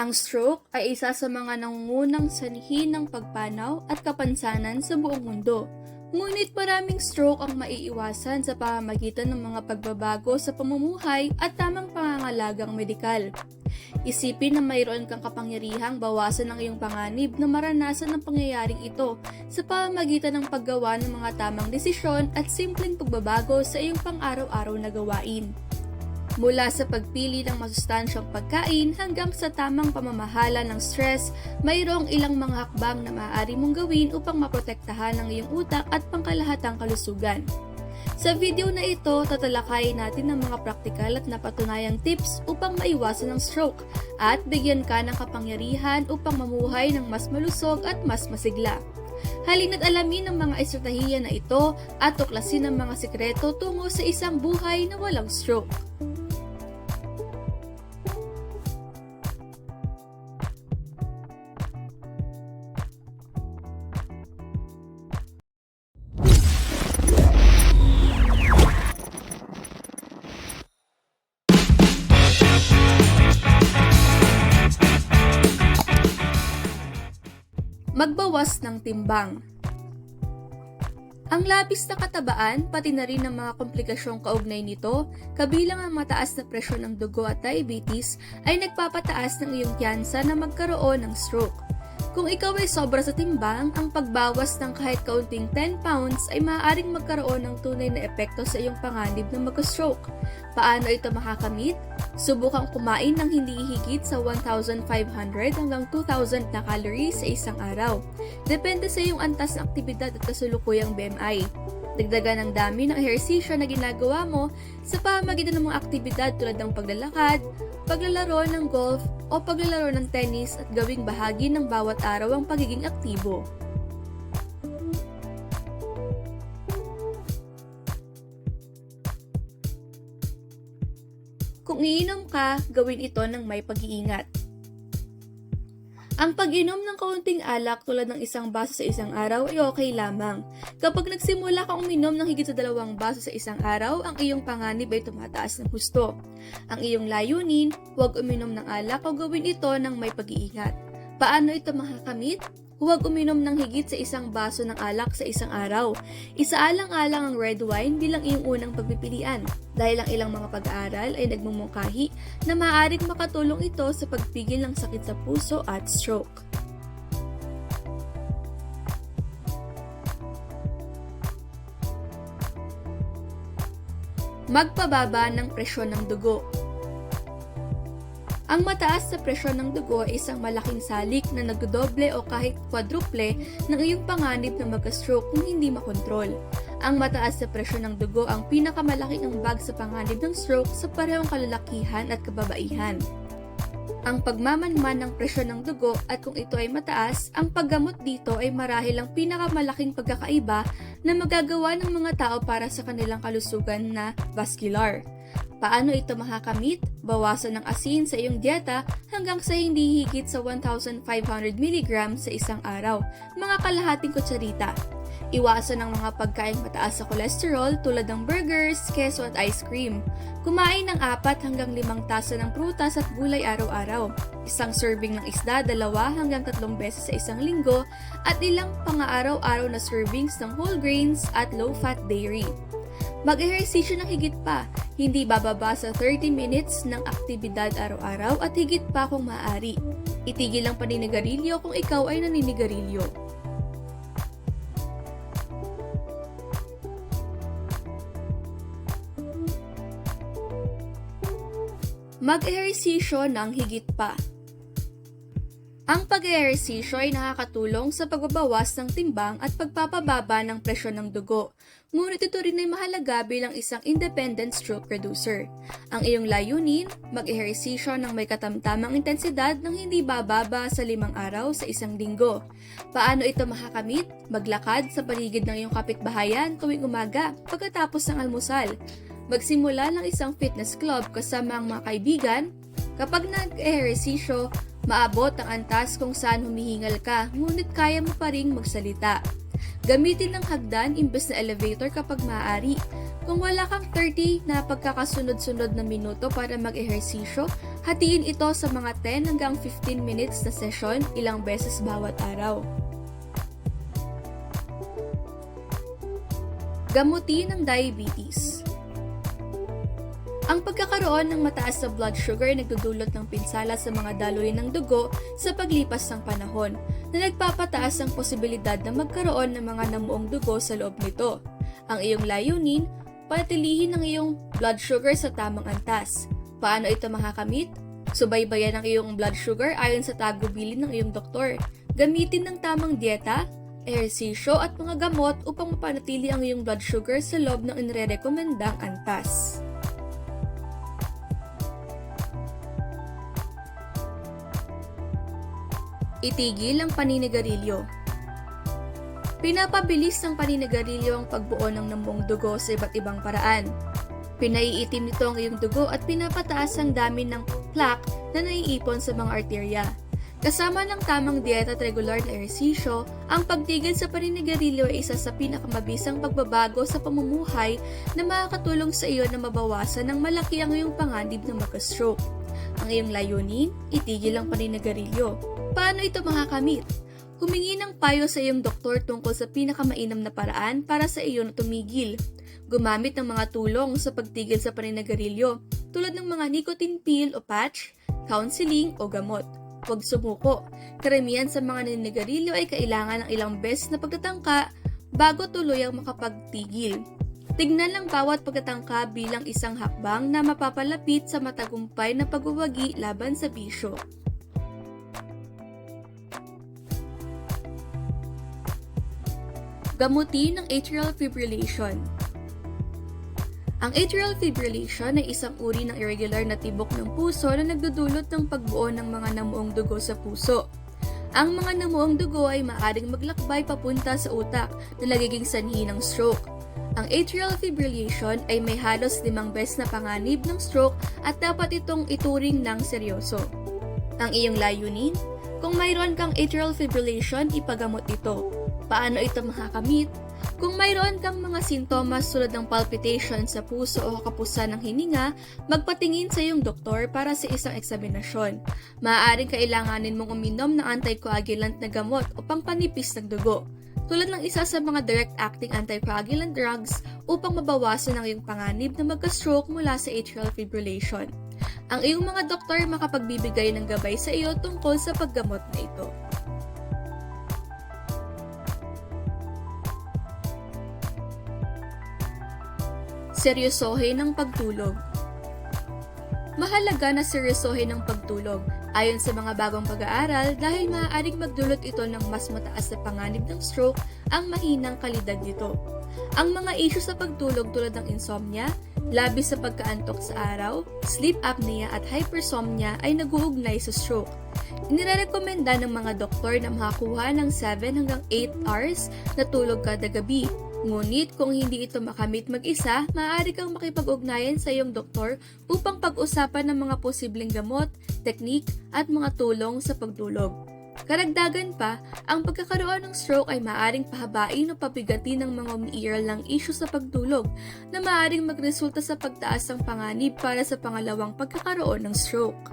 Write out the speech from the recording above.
Ang stroke ay isa sa mga nangungunang sanhi ng pagpanaw at kapansanan sa buong mundo. Ngunit maraming stroke ang maiiwasan sa pamamagitan ng mga pagbabago sa pamumuhay at tamang pangangalagang medikal. Isipin na mayroon kang kapangyarihang bawasan ang iyong panganib na maranasan ang pangyayaring ito sa pamamagitan ng paggawa ng mga tamang desisyon at simpleng pagbabago sa iyong pang-araw-araw na gawain. Mula sa pagpili ng masustansyang pagkain hanggang sa tamang pamamahala ng stress, mayroong ilang mga hakbang na maaari mong gawin upang maprotektahan ang iyong utak at pangkalahatang kalusugan. Sa video na ito, tatalakayin natin ng mga praktikal at napatunayang tips upang maiwasan ang stroke at bigyan ka ng kapangyarihan upang mamuhay ng mas malusog at mas masigla. Halina't alamin ang mga estratehiya na ito at tuklasin ang mga sikreto tungo sa isang buhay na walang stroke. Magbawas ng timbang. Ang labis na katabaan, pati na rin ang mga komplikasyong kaugnay nito, kabilang ang mataas na presyon ng dugo at diabetes, ay nagpapataas ng iyong tiyansa na magkaroon ng stroke. Kung ikaw ay sobra sa timbang, ang pagbawas ng kahit kaunting 10 pounds ay maaaring magkaroon ng tunay na epekto sa iyong panganib na mag-stroke. Paano ito makakamit? Subukang kumain ng hindi higit sa 1,500 hanggang 2,000 na calories sa isang araw. Depende sa iyong antas na aktibidad at kasulukuyang BMI. Dagdagan ang dami ng ehersisyo na ginagawa mo sa pamamagitan ng mga aktibidad tulad ng paglalakad, paglalaro ng golf o paglalaro ng tennis at gawing bahagi ng bawat araw ang pagiging aktibo. Kung iinom ka, gawin ito ng may pag-iingat. Ang pag-inom ng kaunting alak tulad ng isang baso sa isang araw ay okay lamang. Kapag nagsimula kang uminom ng higit sa dalawang baso sa isang araw, ang iyong panganib ay tumataas ng husto. Ang iyong layunin, huwag uminom ng alak o gawin ito ng may pag-iingat. Paano ito makakamit? Huwag uminom ng higit sa isang baso ng alak sa isang araw. Isaalang-alang ang red wine bilang iyong unang pagpipilian dahil ang ilang mga pag-aaral ay nagmumungkahi na maaaring makatulong ito sa pagpigil ng sakit sa puso at stroke. Magpababa ng presyon ng dugo. Ang mataas na presyon ng dugo ay isang malaking salik na nagdodoble o kahit quadruple ng iyong panganib na magka-stroke kung hindi makontrol. Ang mataas na presyon ng dugo ang pinakamalaking ambag sa panganib ng stroke sa parehong kalalakihan at kababaihan. Ang pagmamanman ng presyon ng dugo at kung ito ay mataas, ang paggamot dito ay marahil ang pinakamalaking pagkakaiba na magagawa ng mga tao para sa kanilang kalusugan na vascular. Paano ito makakamit? Bawasan ng asin sa iyong dieta hanggang sa hindi higit sa 1,500 mg sa isang araw, mga kalahating kutsarita. Iwasan ang mga pagkain mataas sa kolesterol tulad ng burgers, keso at ice cream. Kumain ng apat hanggang limang tasa ng prutas at gulay araw-araw. Isang serving ng isda dalawa hanggang tatlong beses sa isang linggo at ilang pang-araw-araw na servings ng whole grains at low-fat dairy. Mag-ehersisyo ng higit pa, hindi bababa sa 30 minutes ng aktibidad araw-araw at higit pa kung maaari. Itigil ang paninigarilyo kung ikaw ay naninigarilyo. Mag-ehersisyo ng higit pa. Ang pag-ehersisyo ay nakakatulong sa pagbabawas ng timbang at pagpapababa ng presyon ng dugo. Ngunit ito rin ay mahalaga bilang isang independent stroke reducer. Ang iyong layunin, mag-ehersisyo ng may katamtamang intensidad ng hindi bababa sa limang araw sa isang linggo. Paano ito makakamit? Maglakad sa paligid ng iyong kapitbahayan tuwing umaga pagkatapos ng almusal. Magsimula ng isang fitness club kasama ang mga kaibigan. Kapag nag-ehersisyo, maabot ang antas kung saan humihingal ka, ngunit kaya mo pa ring magsalita. Gamitin ng hagdan imbes na elevator kapag maaari. Kung wala kang 30 na pagkakasunod-sunod na minuto para mag-ehersisyo, Hatiin ito sa mga 10 hanggang 15 minutes na session ilang beses bawat araw. Gamutin ng diabetes. Ang pagkakaroon ng mataas na blood sugar ay nagdudulot ng pinsala sa mga daloy ng dugo sa paglipas ng panahon na nagpapataas ang posibilidad na magkaroon ng mga namuong dugo sa loob nito. Ang iyong layunin, panatilihin ang iyong blood sugar sa tamang antas. Paano ito makakamit? Subaybayan ang iyong blood sugar ayon sa tagubilin ng iyong doktor. Gamitin ng tamang dieta, ehersisyo at mga gamot upang mapanatili ang iyong blood sugar sa loob ng inire-rekomendang antas. Itigil ang paninigarilyo. Pinapabilis ng paninigarilyo ang pagbuo ng namuong dugo sa iba't ibang paraan. Pinaiitim nito ang iyong dugo at pinapataas ang dami ng plaque na naiipon sa mga arterya. Kasama ng tamang dieta at regular na ehersisyo, ang pagtigil sa paninigarilyo ay isa sa pinakamabisang pagbabago sa pamumuhay na makakatulong sa iyo na mabawasan ng malaki ang iyong panganib na magka-stroke. Ang iyong layunin, itigil ang paninigarilyo. Paano ito makakamit? Humingi ng payo sa iyong doktor tungkol sa pinakamainam na paraan para sa iyo na tumigil. Gumamit ng mga tulong sa pagtigil sa paninigarilyo tulad ng mga nicotine pill o patch, counseling o gamot. Huwag sumuko. Karamihan sa mga naninigarilyo ay kailangan ng ilang beses na pagtatangka bago tuluyang makapagtigil. Tignan lang bawat pagtatangka bilang isang hakbang na mapapalapit sa matagumpay na pagwawagi laban sa bisyo. Gamutin ng atrial fibrillation. Ang atrial fibrillation ay isang uri ng irregular na tibok ng puso na nagdudulot ng pagbuo ng mga namuong dugo sa puso. Ang mga namuong dugo ay maaring maglakbay papunta sa utak na nagiging sanhi ng stroke. Ang atrial fibrillation ay may halos limang beses na panganib ng stroke at dapat itong ituring ng seryoso. Ang iyong layunin? Kung mayroon kang atrial fibrillation, ipagamot ito. Paano ito makakamit? Kung mayroon kang mga sintomas tulad ng palpitation sa puso o kapusan ng hininga, magpatingin sa iyong doktor para sa isang eksaminasyon. Maaaring kailanganin mong uminom ng anticoagulant na gamot o pangpanipis ng dugo tulad ng isa sa mga direct-acting anticoagulant drugs upang mabawasan ang iyong panganib na magka-stroke mula sa atrial fibrillation. Ang iyong mga doktor makapagbibigay ng gabay sa iyo tungkol sa paggamot na ito. Seryosohin ng pagtulog Mahalaga na seryosohin ng pagtulog ayon sa mga bagong pag-aaral dahil maaaring magdulot ito ng mas mataas na panganib ng stroke ang mahinang kalidad nito. Ang mga issue sa pagtulog tulad ng insomnia, labis sa pagkaantok sa araw, sleep apnea at hypersomnia ay nag-uugnay sa stroke. Inirekomenda ng mga doktor na makakuha ng 7 hanggang 8 hours na tulog kada gabi Ngunit kung hindi ito makamit mag-isa, maaari kang makipag-ugnayan sa iyong doktor upang pag-usapan ng mga posibleng gamot, teknik at mga tulong sa pagdulog. Karagdagan pa, ang pagkakaroon ng stroke ay maaring pahabain o pabigatin ng mga umiiral ng isyu sa pagtulog na maaring magresulta sa pagtaas ng panganib para sa pangalawang pagkakaroon ng stroke.